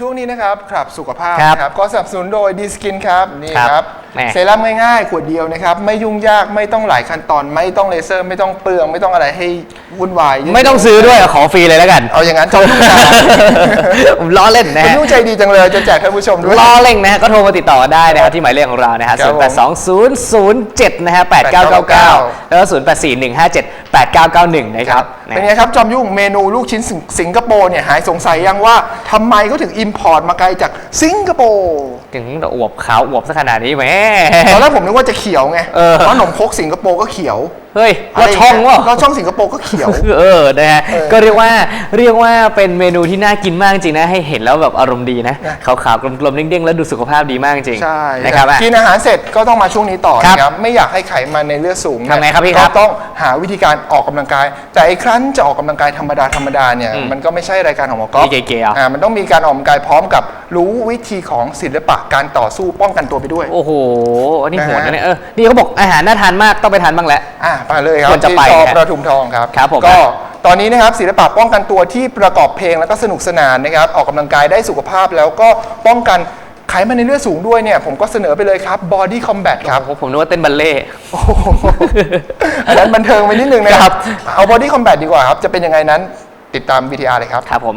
ช่วงนี้นะครับครับสุขภาพครับนะครับก็สนับสนุนโดยดีสกินครับนี่ครับครับแหม่เซรั่มง่ายๆ ขวดเดียวนะครับ ไม่ยุ่งยากไม่ต้องหลายขั้นตอน ไม่ต้องเลเซอร์ ไม่ต้องเปลือง ไม่ต้องอะไรให้วุ่นวายเยะไม่ต้องซื้อด้วยขอฟรีเลยแล้วกัน เอาอย่างนั้นจบทุกอย่างผมล้อเล่นนะคุณฮะยุ่งใจดีจังเลยจะแจกท่านผู้ชมด้วยล้อเล่งนะฮะก็โทรมาติดต่อได้นะครับที่หมายเลขของเรานะฮะครับ0 8 2 0 0 7นะฮะ 8999แล้วก็0 8 4 1 5 7 8991นะครับ เป็นไงครับจอมยุ่งเมนูลูกชิ้นสิงสิงคโปร์เนี่ยหายสงสัยยังว่าทำไมเขาถึงอิมพอร์ตมาไกลจากสิงคโปร์ถึงอวบขาวอวบซะขนาดนี้แหมตอนแรกผมนึกว่าจะเขียวไงเออเพราะขนมครกสิงคโปร์ก็เขียว เฮ้ยรถช่องวะรถช่องสิงคโปร์ก็เขียว เออนะฮะเออก็เรียกว่าเรียกว่าเป็นเมนูที่น่ากินมากจริงนะ ให้เห็นแล้วแบบอารมณ์ดีนะนะขาวๆกลมๆเด้งๆ แล้วดูสุขภาพดีมากจริงใช่นะครับอะกินอาหารเสร็จก็ต้องมาช่วงนี้ต่อครับนะครับไม่อยากให้ไขมันในเลือดสูงเนี่ยทำไงครับพี่ครับก็ต้องหาวิธีการออกกำลังกาย แต่ไอ้ครั้นจะออกกำลังกายธรรมดาธรรมดาเนี่ยอืมมันก็ไม่ใช่รายการของหมอกอล์ฟมีเก๋ๆเหรออ่มันต้องมีการออกกำลังกายพร้อมกับรู้วิธีของศิลปะการต่อสู้ป้องกันตัวไปด้วย โอ้โหอันนี้นะฮะโหดนะเนี่ยเออนี่เขาบอกอาหารน่าทานมากต้องไปทานบ้างแหละอะไปเลยครับควรจะไปที่ชอนะประทุมทองครับครับผมก็ตอนนี้นะครับศิลปะป้องกันตัวที่ประกอบเพลงแล้วก็สนุกสนานนะครับ ออกกำลังกายได้สุขภาพแล้วก็ป้องกันไขมันในเลือดสูงด้วยเนี่ย ผมก็เสนอไปเลยครับ Body Combat ครับ โอ้โหผมนึกว่าเต้นบัลเล่ต์โอ้โหอันนั้นบันเทิงไปนิดนึงนะครับ เอา Body Combat ดีกว่าครับ จะเป็นยังไงนั้นติดตาม VTR เลยครับ ครับผม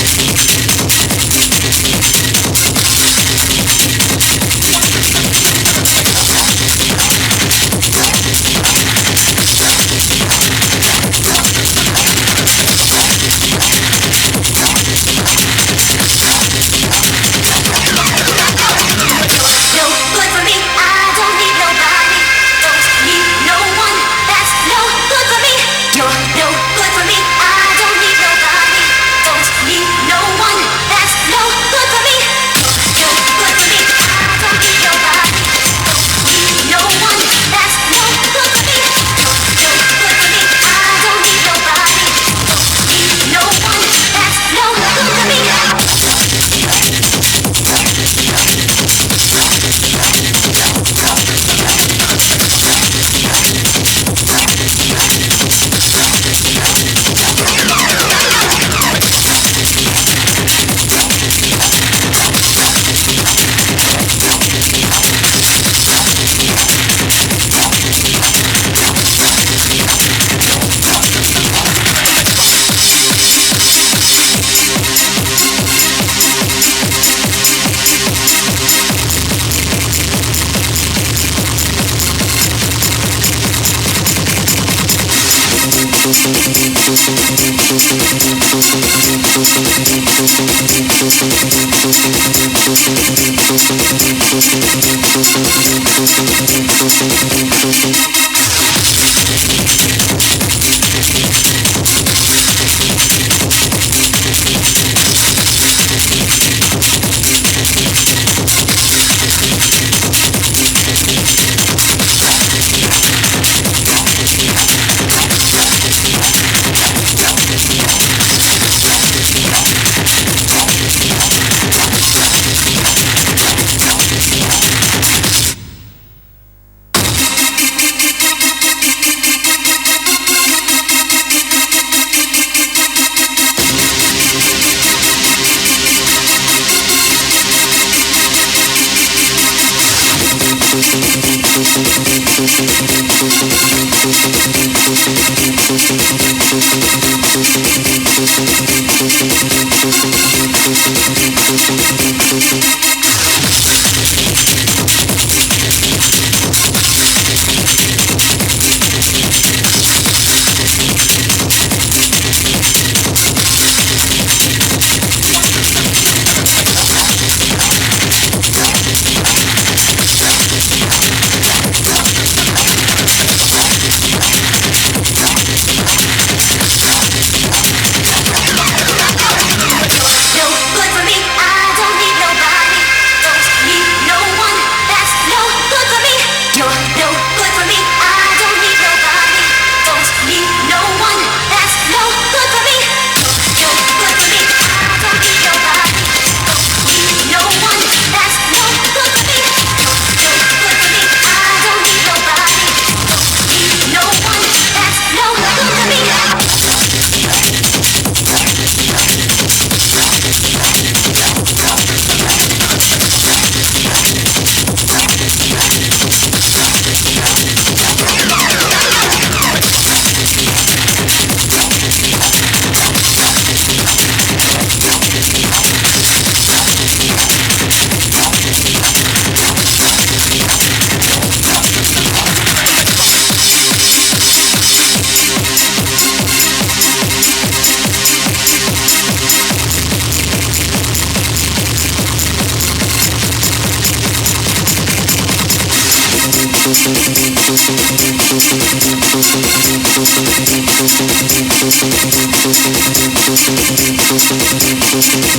Pisplay,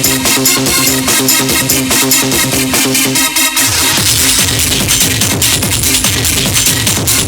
I'm.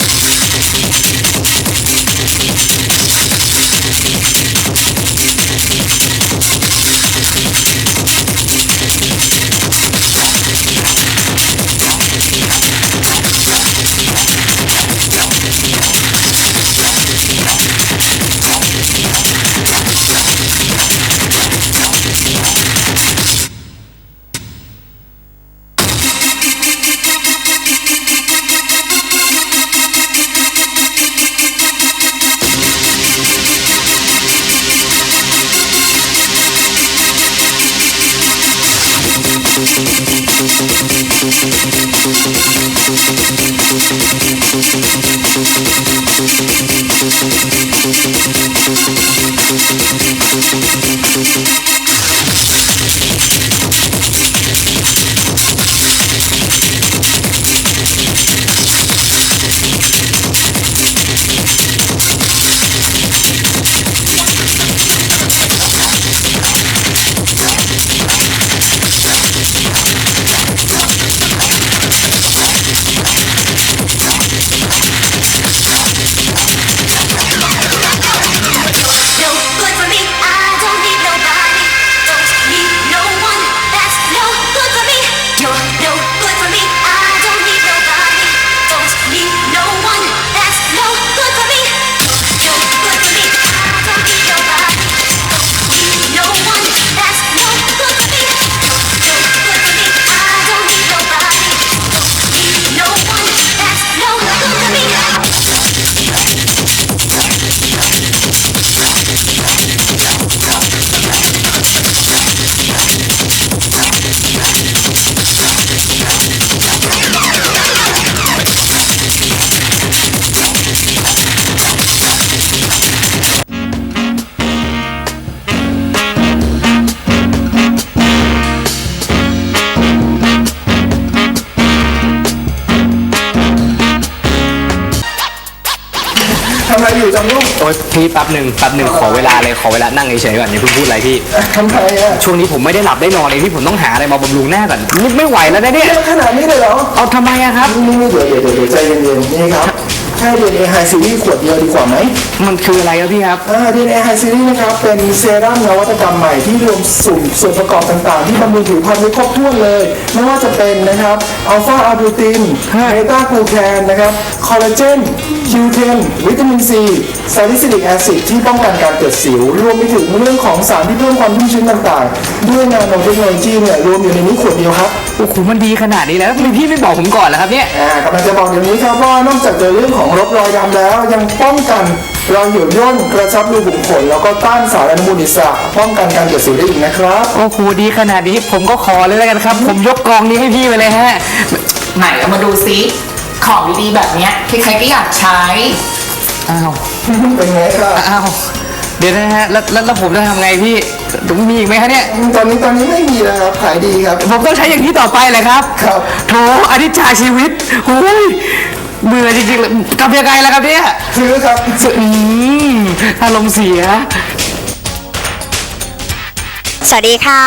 อ้ยพี่แป๊บหนึ่งแป๊บหนึ่งขอเวลาเลยขอเวลานั่งเฉยๆก่อนอย่าเพิ่งพูดอะไรพี่ ทำไมอะช่วงนี้ผมไม่ได้หลับได้นอนเลยพี่ผมต้องหาอะไรมาบำรุงหน้าก่อนไม่ไม่ไหวแล้วนะเนี่ยเยอะขนาดนี้เลยเหรอเอาทำไมอะครับนี่เดี๋ยวเดี๋ยวเดี๋ยวใจเย็นๆนี่ครับแค่ DNA High Series ขวดเดียวดีกว่าไหมมันคืออะไรครับพี่ครับอ่า DNA High Series นะครับ เป็นเซรั่มนวัตกรรมใหม่ที่รวมสุ่มส่วนประกอบต่างๆ ที่บำรุงผิวพรรณไว้ครบถ้วนเลย ไม่ว่าจะเป็นนะครับอัลฟาอะบูตินเบต้ากลูแคนนะครับคอลลาเจน คิวเทนวิตามินซีซาลิซิลิกแอซิดที่ป้องกันการเกิดสิว รวมไปถึงเรื่องของสารที่เพิ่มความชุ่มชื้นต่างๆ ด้วยนาโนเทคโนโลยีเนี่ยรวมอยู่ในนี้ขวดเดียวครับ โอ้โหมันดีขนาดนี้แล้วทำไมพี่ไม่บอกผมก่อนล่ะครับเนี่ยอ่ากำลังจะบอกอย่างนี้ครับว่านอกจากจะเรื่องของลบรอยดำแล้ว ยังป้องกันรอยหย่นย่นกระชับรูขุมขนแล้วก็ต้านสารอนุมูลอิสระป้องกันการเกิดสิวได้อีกนะครับ โอ้โหดีขนาดนี้ผมก็ขอเลยแล้วกันครับ ผมยกกองนี้ให้พี่ไปเลยฮะ ไหนเอามาดูซิ ของดีๆแบบเนี้ยใครๆก็อยากใช้ อ้าวเป็นไงครับอ้าวเดี๋ยวนะฮะแล้วแล้วแล้วผมจะทำไงพี่มีอีกไหมคะเนี่ยตอนนี้ตอนนี้ไม่มีแล้วครับขายดีครับ ผมต้องใช้อย่างนี้ต่อไปเลยครับครับ โถอนิจจาชีวิตโอ้ยเบื่อจริงๆเลยกลับยังไงล่ะครับเนี่ยซื้อครับ อืมอารมณ์เสีย สวัสดีค่ะ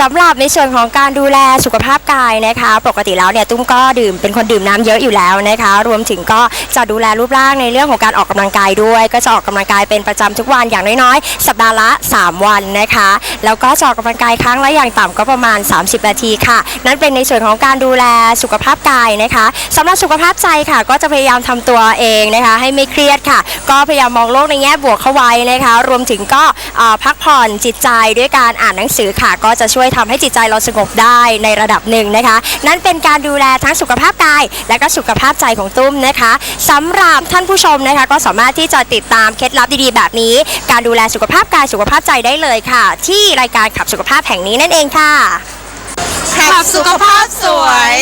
สำหรับในส่วนของการดูแลสุขภาพกายนะคะ ปกติแล้วเนี่ยตุ้มก็ดื่มเป็นคนดื่มน้ำเยอะอยู่แล้วนะคะ รวมถึงก็จะดูแลรูปร่างในเรื่องของการออกกำลังกายด้วย ก็จะออกกำลังกายเป็นประจำทุกวันอย่างน้อยๆ สัปดาห์ละ 3 วันนะคะ แล้วก็จะออกกำลังกายครั้งละอย่างต่ำก็ประมาณ 30 นาทีค่ะ นั่นเป็นในส่วนของการดูแลสุขภาพกายนะคะสำหรับสุขภาพใจค่ะ ก็จะพยายามทำตัวเองนะคะ ให้ไม่เครียดค่ะ ก็พยายามมองโลกในแง่บวกเข้าไว้นะคะ รวมถึงก็พักผ่อนจิตใจด้วยการอ่านหนังสือค่ะ ก็จะช่วยทำให้จิตใจเราสงบได้ในระดับหนึ่งนะคะ นั่นเป็นการดูแลทั้งสุขภาพกาย และก็สุขภาพใจของตุ้มนะคะสำหรับท่านผู้ชมนะคะ ก็สามารถที่จะติดตามเคล็ดลับดีๆ แบบนี้ การดูแลสุขภาพกายสุขภาพใจได้เลยค่ะ ที่รายการขับสุขภาพแห่งนี้นั่นเองค่ะขับสุขภาพสวย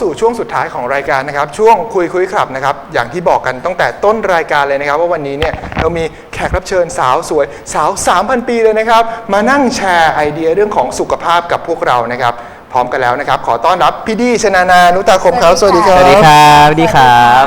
สู่ช่วงสุดท้ายของรายการนะครับ ช่วงคุยคุยครับนะครับ อย่างที่บอกกันตั้งแต่ต้นรายการเลยนะครับ ว่าวันนี้เนี่ยเรามีแขกรับเชิญสาวสวย สาว 3,000 ปีเลยนะครับ มานั่งแชร์ไอเดียเรื่องของสุขภาพกับพวกเรานะครับ พร้อมกันแล้วนะครับ ขอต้อนรับพี่ดีชนานานุตาคมครับสวัสดีครับสวัสดีครับสวัสดีครับ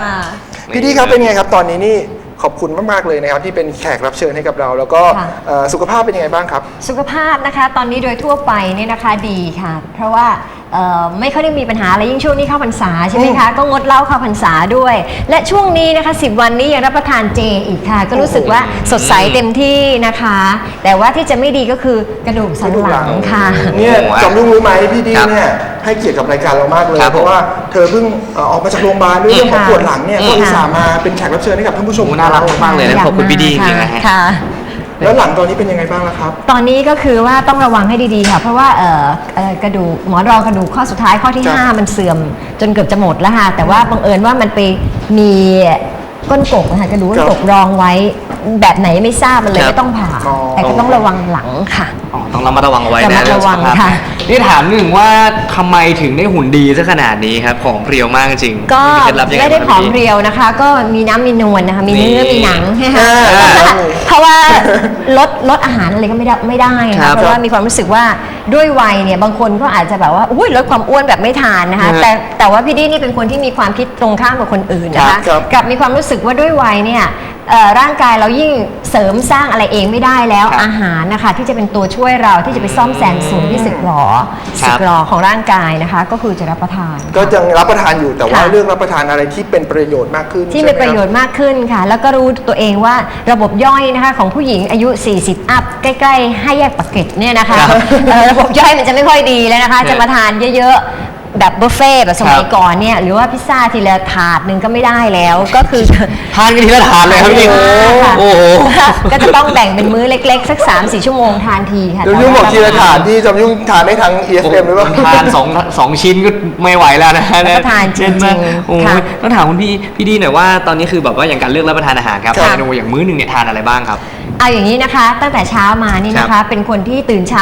พี่ดีครับเป็นไงครับตอนนี้นี่ขอบคุณมาก ๆ เลยนะครับ ที่เป็นแขกรับเชิญให้กับเรา แล้วก็ค่ะเอ่อสุขภาพเป็นยังไงบ้างครับ สุขภาพนะคะ ตอนนี้โดยทั่วไปเนี่ยนะคะดีค่ะ เพราะว่า เอ่อไม่ค่อยได้มีปัญหาอะไรยิ่งช่วงนี้เข้าพรรษาใช่ไหมคะก็งดเหล้าเข้าพรรษาด้วย และช่วงนี้นะคะ 10 วันนี้ยังรับประทานเจอีกค่ะ ก็รู้สึกว่าสดใสเต็มที่นะคะ แต่ว่าที่จะไม่ดีก็คือกระดูกสันหลังค่ะ เนี่ยโอ้โหจอมยุ่งรู้ไหมพี่ดีครับเนี่ยให้เกียรติกับรายการเรามากเลย ครับผมเพราะว่าเธอเพิ่งเอ่อออกมาจากโรงพยาบาลด้วยเรื่องของค่ะปวดหลังเนี่ยอืมก็อุตส่าห์มาเป็นแขกรับเชิญให้กับท่านผู้ชม โอ้น่ารักมากเลยนะขอบคุณพี่ดีจริงๆนะฮะ ค่ะ แล้วหลังตอนนี้เป็นยังไงบ้างล่ะครับ ตอนนี้ก็คือว่าต้องระวังให้ดีๆค่ะ เพราะว่าเอ่อเอ่อกระดูกหมอนรองกระดูกข้อสุดท้ายข้อที่ ครับ 5 มันเสื่อมจนเกือบจะหมดแล้วค่ะแต่ว่าบังเอิญว่ามันไปมี ก้นกบนะคะกระดูกก้นกบรองไว้แบบไหนไม่ทราบมันเลยครับไม่ต้องผ่า อ๋อ แต่ก็ต้องระวังหลังค่ะ อ๋อต้องระมัดระวังเอาไว้ระมันะดระวังเอสุขภาพค่ะ นี่ถามหนึ่งว่าทำไมถึงได้หุ่นดีซะขนาดนี้ครับของเพรียวมากจริงก็มีเคล็ดลับยังไงไม่ได้บ้างผอมพี่เพรียวนะคะ ก็มีน้ำมีนวลนะคะ มีเนื้อนี่มีหนังนะคะอ่าเพราะว่าลดลดอาหารอะไรก็ไม่ได้ไม่ได้ครันะบเพราะว่ามีความรู้สึกว่า ด้วยวัยเนี่ยบางคนก็อาจจะแบบว่าอุ้ยลดความอ้วนแบบไม่ทานนะคะฮะแต่แต่ว่าพี่ดี้นี่เป็นคนที่มีความคิดตรงข้ามกับคนอื่นนะครัคะบครับกลับมีความรู้สึกว่าด้วยวัยเนี่ย เอ่อร่างกายเรายิ่งเสริมสร้างอะไรเองไม่ได้แล้วครับอาหารนะคะ ที่จะเป็นตัวช่วยเราที่จะไปซ่อมแซมส่วนที่สึกหรอครับ สึกหรอของร่างกายนะคะ ก็คือจะรับประทาน ก็ยังรับประทานอยู่แต่ว่าค่ะเลือกรับประทานอะไรที่เป็นประโยชน์มากขึ้นที่ใช่มีไหประโยชน์มากขึ้นค่ะ แล้วก็รู้ตัวเองว่าระบบย่อยนะคะของผู้หญิงอายุ 40 อัพใกล้ๆให้แยกปากเกร็ดเนี่ยนะคะครับเอ่อระบบย่อยมันจะไม่ค่อยดีแล้วนะคะครับจะมาทานเยอะๆ แบบบุฟเฟ่ต์แบบสมัคยรับก่อนเนี่ยหรือว่าพิซซ่าทีละถาดหนึ่งก็ไม่ได้แล้วก็คือ ทานกันทีละทานเลยครับพี่ค่ะโอ้โหก็จะต้องแบ่งเป็นมื้อเล็กๆ สัก 3-4 ชั่วโมงทานทีค่ะจอมยุ่งบอกทีละฐานที่จอมยุ่งทานได้ทั้ง EFM หรือเปล่าทานสองสองชิ้นก็ไม่ไหวแล้วนะฮะรับประทานจริงๆเช่นว่าโอ้ค่ะยต้องถามคุณพี่พี่ดีหน่อยว่าตอนนี้คือแบบว่าอย่างการเลือกรับประทานอาหารครับค่ะเมนูอย่างมื้อหนึ่งเนี่ยทานอะไรบ้างครับเอาอย่างนี้นะคะ ตั้งแต่เช้ามานี่นะครัคะบเป็นคนที่ตื่นเช้า